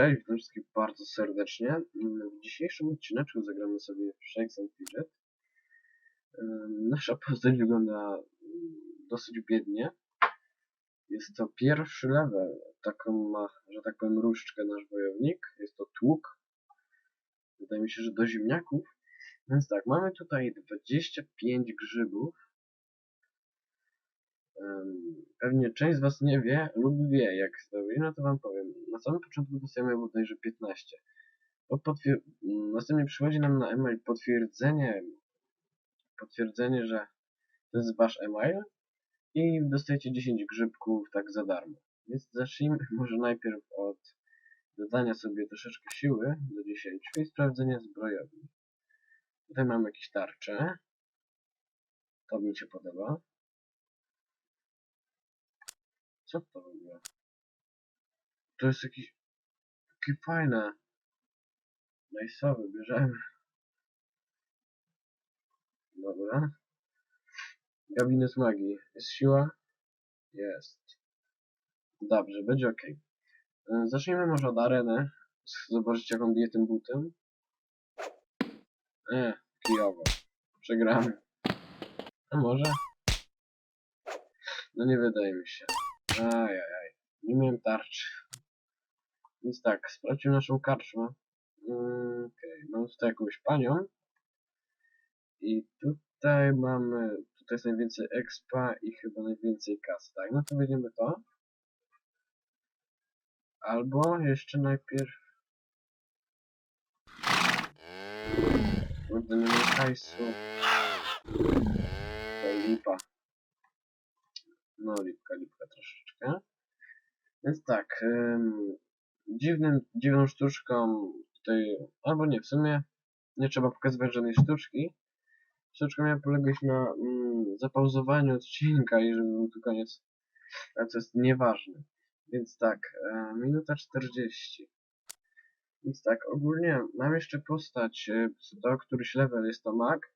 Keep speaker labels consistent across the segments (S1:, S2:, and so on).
S1: cześć, witam wszystkich bardzo serdecznie. W dzisiejszym odcineczku zagramy sobie w Shakes and Fidget. Nasza postać wygląda mm, dosyć biednie. Jest to pierwszy level, taką ma, że tak powiem, różdżkę nasz wojownik. Jest to tłuk. Wydaje mi się, że do ziemniaków. Więc tak, mamy tutaj 25 grzybów. Pewnie część z Was nie wie lub wie, jak zdobyć, no to Wam powiem. Na samym początku dostajemy bodajże 15. Po następnie przychodzi nam na e-mail potwierdzenie, potwierdzenie, że to jest Wasz e-mail i dostajecie 10 grzybków tak za darmo. Więc zacznijmy może najpierw od dodania sobie troszeczkę siły do 10 i sprawdzenia zbrojowni. Tutaj mamy jakieś tarcze. To mi się podoba. Co to w ogóle? To jest jakiś... Takie fajne. Najsowy, bierzemy. Dobra. Gabinet magii. Jest siła? Jest. Dobrze, będzie ok. Zacznijmy może od areny. Zobaczyć jak on bije tym butem. E, kijowo. Przegramy. A może? No nie wydaje mi się. Ajajaj. Nie miałem tarczy. Więc tak, sprawdźmy naszą karczmę. Mm, Okej, mamy tutaj jakąś panią. I tutaj mamy... Tutaj jest najwięcej expa i chyba najwięcej kas, tak? No to weźmiemy to. Albo jeszcze najpierw... Kurde, nie mam hajsu. To lipa. No, lipka, lipka troszeczkę. Więc tak, ym, dziwnym, dziwną sztuczką tutaj, albo nie, w sumie nie trzeba pokazywać żadnej sztuczki. Sztuczka miała polegać na mm, zapauzowaniu odcinka i żeby był tu koniec, ale to jest nieważne. Więc tak, e, minuta 40. Więc tak, ogólnie mam jeszcze postać, e, to któryś level jest to mag,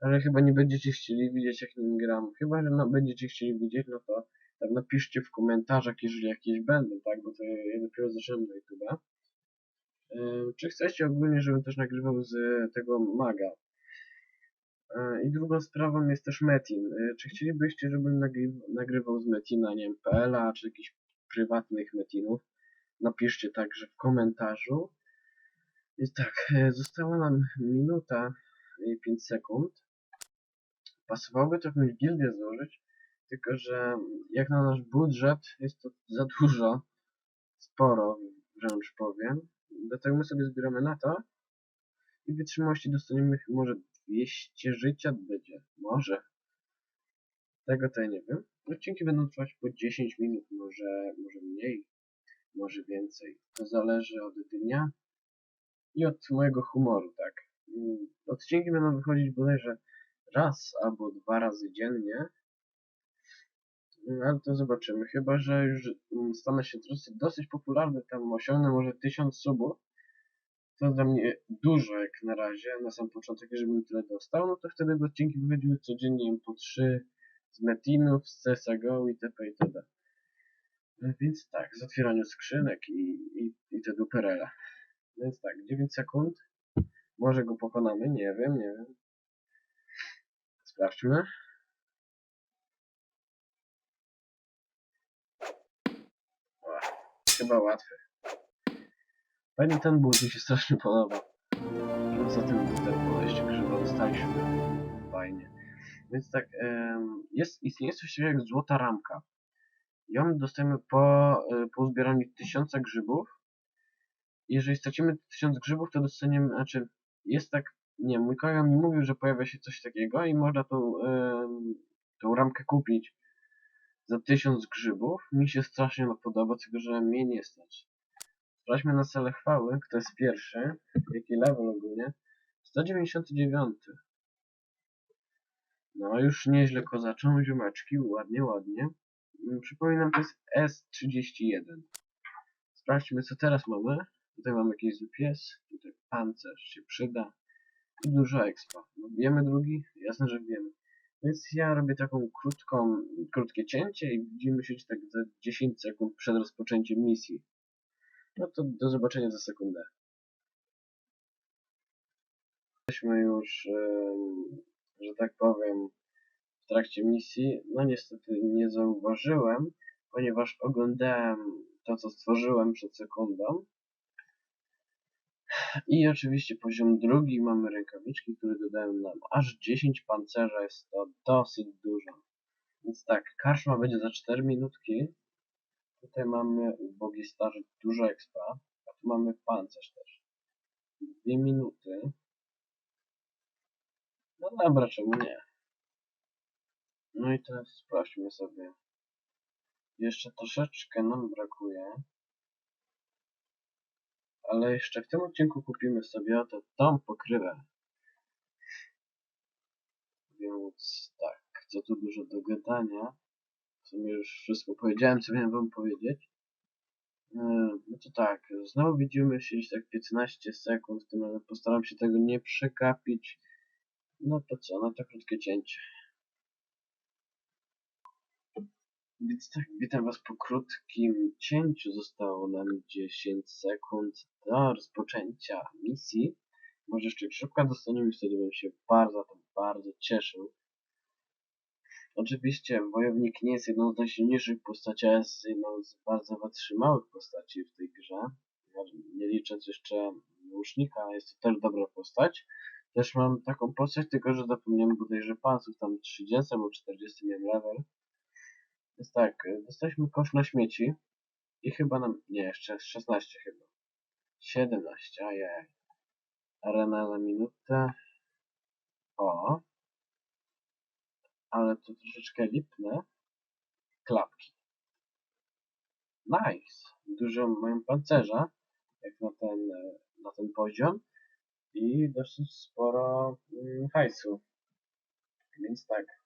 S1: ale chyba nie będziecie chcieli widzieć jak nim gram. Chyba, że no, będziecie chcieli widzieć, no to napiszcie w komentarzach, jeżeli jakieś będą, tak, bo to ja dopiero zacząłem na YouTube'a. Yy, czy chcecie ogólnie, żebym też nagrywał z tego maga? Yy, I drugą sprawą jest też Metin. Yy, czy chcielibyście, żebym nagry nagrywał z Metina, nie wiem, PL-a, czy jakichś prywatnych Metinów? Napiszcie także w komentarzu. Więc tak, została nam minuta i 5 sekund. Pasowałoby to jakąś gildię złożyć, tylko że jak na nasz budżet jest to za dużo, sporo wręcz powiem. Dlatego my sobie zbieramy na to i wytrzymałości dostaniemy może 200 życia będzie, może. Tego to ja nie wiem. Odcinki będą trwać po 10 minut, może, może mniej, może więcej. To zależy od dnia i od mojego humoru, tak. Mm, Odcinki będą wychodzić bodajże raz albo dwa razy dziennie. Ale to zobaczymy. Chyba, że już stanę się dosyć, dosyć popularny, tam osiągnę może 1000 subów. To dla mnie dużo jak na razie, na sam początek, jeżeli bym tyle dostał, no to wtedy odcinki wychodziły codziennie po 3 z Metinów, z CSGO itp. itd. E, Więc tak, z otwieraniu skrzynek i, i, i te duperele. Więc tak, 9 sekund. Może go pokonamy, nie wiem, nie wiem. Sprawdźmy. O, chyba łatwy. Fajny ten but mi się strasznie podoba. No za tym butem podejście grzyba dostaliśmy. Fajnie. Więc tak, jest, istnieje coś takiego jak złota ramka. Ją dostajemy po, y, po zbieraniu tysiąca grzybów. Jeżeli stracimy tysiąc grzybów, to dostaniemy, znaczy, jest tak, nie, mój kolega mi mówił, że pojawia się coś takiego i można tą, tą ramkę kupić za tysiąc grzybów. Mi się strasznie podoba, tylko że mnie nie stać. Sprawdźmy na cele chwały, kto jest pierwszy, jaki level ogólnie. 199. No już nieźle kozaczą, ziomeczki, ładnie, ładnie. Mm, Przypominam, to jest S31. Sprawdźmy, co teraz mamy. Tutaj mamy jakiś pies, tutaj pancerz się przyda i dużo expa. No, wiemy drugi? Jasne, że wiemy. Więc ja robię taką krótką, krótkie cięcie i widzimy się tak za 10 sekund przed rozpoczęciem misji. No to do zobaczenia za sekundę. Jesteśmy już, że tak powiem, w trakcie misji. No niestety nie zauważyłem, ponieważ oglądałem to, co stworzyłem przed sekundą. I oczywiście poziom drugi mamy rękawiczki, które dodają nam aż 10 pancerza, jest to dosyć dużo. Więc tak, karczma będzie za 4 minutki. Tutaj mamy ubogi starzy dużo expa, a tu mamy pancerz też. 2 minuty. No dobra, czemu nie? No i teraz sprawdźmy sobie. Jeszcze troszeczkę nam brakuje. Ale jeszcze w tym odcinku kupimy sobie oto tą pokrywę. Więc tak, co tu dużo do gadania. W sumie już wszystko powiedziałem, co miałem wam powiedzieć. Yy, No to tak, znowu widzimy się gdzieś tak 15 sekund, tym razem postaram się tego nie przekapić. No to co, no to krótkie cięcie. Więc tak, witam was po krótkim cięciu. Zostało nam 10 sekund do rozpoczęcia misji. Może jeszcze szybko dostaniemy, wtedy bym się bardzo, bardzo cieszył. Oczywiście wojownik nie jest jedną z najsilniejszych postaci, a jest jedną z bardzo wytrzymałych postaci w tej grze. Nie licząc jeszcze łucznika, jest to też dobra postać. Też mam taką postać, tylko że zapomniałem bodajże pasów, tam 30 albo 40 miałem level. Więc tak, dostaliśmy kosz na śmieci i chyba nam, nie, jeszcze 16 chyba. 17, ajaj. Arena na minutę. O. Ale to troszeczkę lipne. Klapki. Nice. Dużo mają pancerza, jak na ten, na ten poziom. I dosyć sporo mm, hajsu. Więc tak.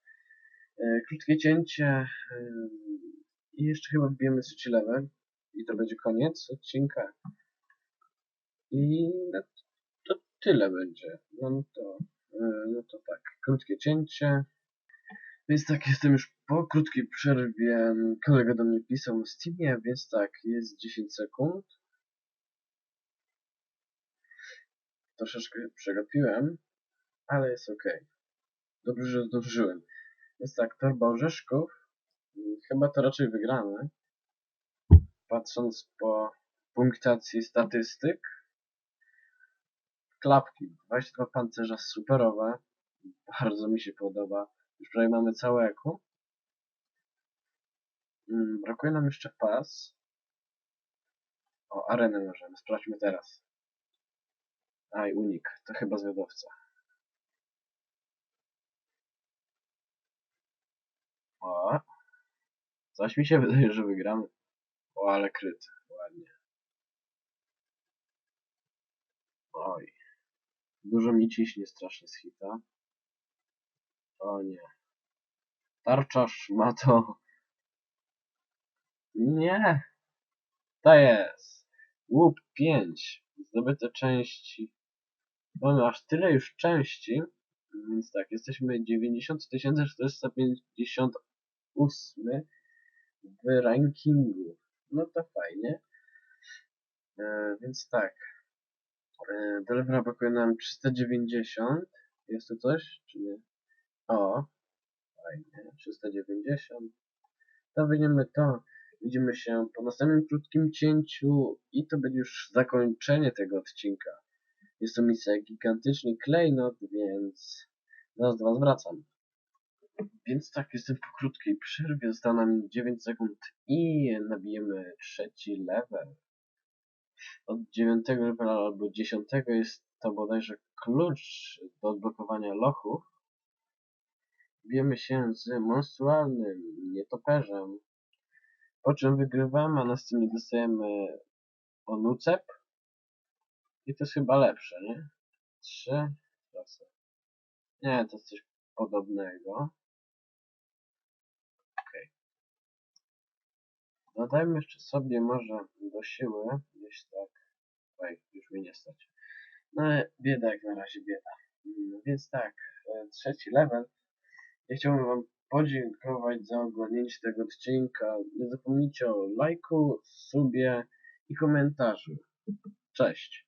S1: E, krótkie cięcie. e, I jeszcze chyba wbijemy trzeci level. I to będzie koniec odcinka. I no, to tyle będzie. No to, e, no to tak. Krótkie cięcie. Więc tak, jestem już po krótkiej przerwie. Kolega do mnie pisał na Steamie, więc tak, jest 10 sekund. Troszeczkę przegapiłem, ale jest ok. Dobrze, że zdążyłem. Jest torba orzeszków. Chyba to raczej wygramy. Patrząc po punktacji statystyk. Klapki. 22 pancerza superowe. Bardzo mi się podoba. Już prawie mamy całe eko. Mm, Brakuje nam jeszcze pas. O, arenę możemy. Sprawdźmy teraz. Aj, unik. To chyba zwiadowca. O. Coś mi się wydaje, że wygramy. O, ale kryt. Ładnie. Oj. Dużo mi ciśnie strasznie z hita. O nie. Tarczasz ma to. Nie. To jest. Łup 5. Zdobyte części. Mamy aż tyle już części. Więc tak, jesteśmy 90 458 w rankingu. No to fajnie. E, więc tak. E, levela brakuje nam 390. Jest tu coś, czy nie? O, fajnie, 390. To wyjmiemy to. Widzimy się po następnym krótkim cięciu i to będzie już zakończenie tego odcinka. Jest to misja gigantyczny klejnot, więc zaraz do Was wracam. Więc tak, jestem po krótkiej przerwie, zostało nam 9 sekund i nabijemy trzeci level. Od 9 levela albo 10 jest to bodajże klucz do odblokowania lochów. Bijemy się z monstrualnym nietoperzem. Po czym wygrywamy, a następnie dostajemy onucep. I to jest chyba lepsze, nie? Trzy. Proszę. Nie, to jest coś podobnego. Dodajmy jeszcze sobie może do siły, gdzieś tak. Oj, już mi nie stać. No bieda jak na razie bieda. Mm, Więc tak, e, trzeci level. Ja chciałbym wam podziękować za oglądnięcie tego odcinka. Nie zapomnijcie o lajku, subie i komentarzy. Cześć.